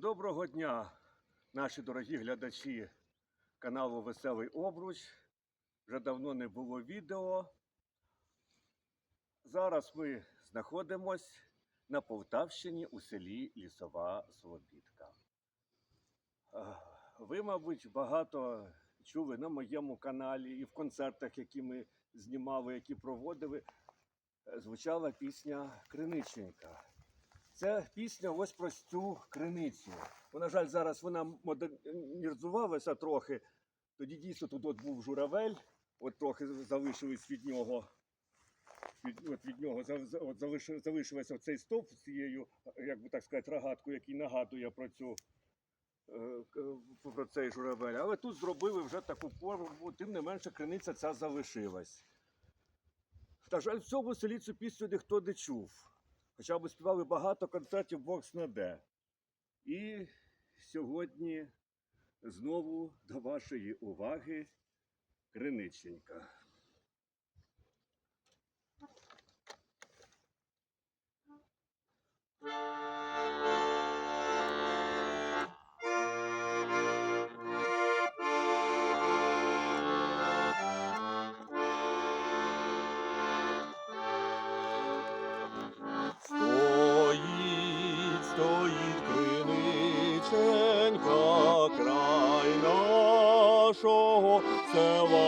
Доброго дня, наші дорогі глядачі каналу Веселий Обруч. Вже давно не було відео. Зараз ми знаходимось на Полтавщині у селі Лісова Слобідка. Е, Ви, мабуть, багато чули на моєму каналі і в концертах, які ми знімали, які проводили, е, звучала пісня Криниченька. Це пісня ось про цю криницю. Бо, на жаль, зараз вона модернізувалася трохи. Тоді дійсно тут от був журавель, от трохи залишились від нього. Від, от від нього от залиши- залишився цей стовп з цією, як би так сказати, рогаткою, який нагадує про цю е, про цей журавель. Але тут зробили вже таку форму, тим не менше криниця ця залишилась. На жаль, в цьому селі цю пісню ніхто не чув. Хоча ми співали багато концертів Бог знаде. І сьогодні знову до вашої уваги Криниченька. Стоїть, стоїть криниченька, край нашого села.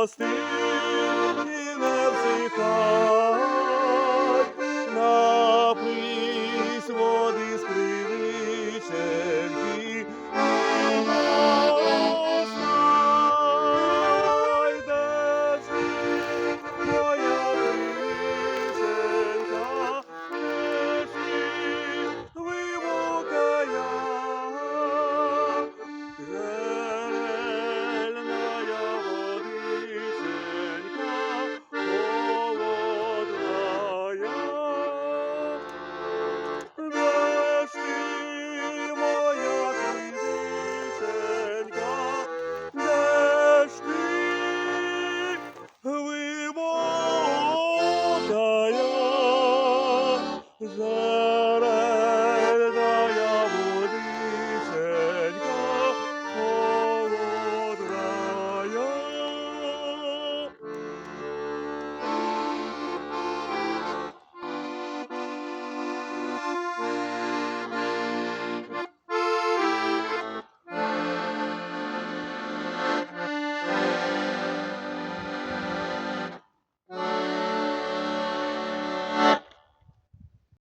рідная вербиченько, рости